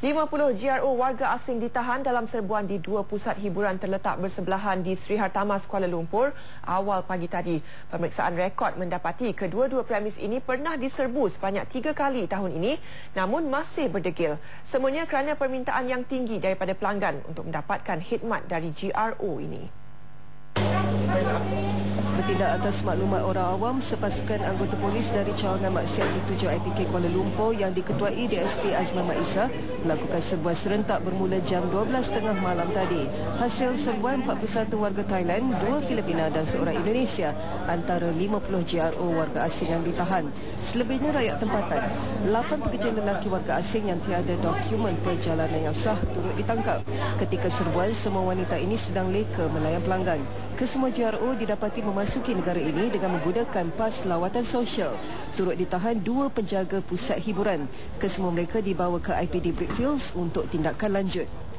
50 GRO warga asing ditahan dalam serbuan di dua pusat hiburan terletak bersebelahan di Sri Hartamas, Kuala Lumpur awal pagi tadi. Pemeriksaan rekod mendapati kedua-dua premis ini pernah diserbu sebanyak tiga kali tahun ini namun masih berdegil. Semuanya kerana permintaan yang tinggi daripada pelanggan untuk mendapatkan khidmat dari GRO ini. Bertindak atas maklumat orang awam, sepasukan anggota polis dari cawangan maksiat di 7 IPK Kuala Lumpur yang diketuai DSP Azman Maisa melakukan serbuan serentak bermula jam 12.30 malam tadi. Hasil serbuan 41 warga Thailand, 2 Filipina dan seorang Indonesia antara 50 GRO warga asing yang ditahan. Selebihnya rakyat tempatan. 8 pekerja lelaki warga asing yang tiada dokumen perjalanan yang sah turut ditangkap. Ketika serbuan, semua wanita ini sedang leka melayan pelanggan. Kesemua GRO didapati memasuki negara ini dengan menggunakan pas lawatan sosial. Turut ditahan dua penjaga pusat hiburan. Kesemua mereka dibawa ke IPD Brickfields untuk tindakan lanjut.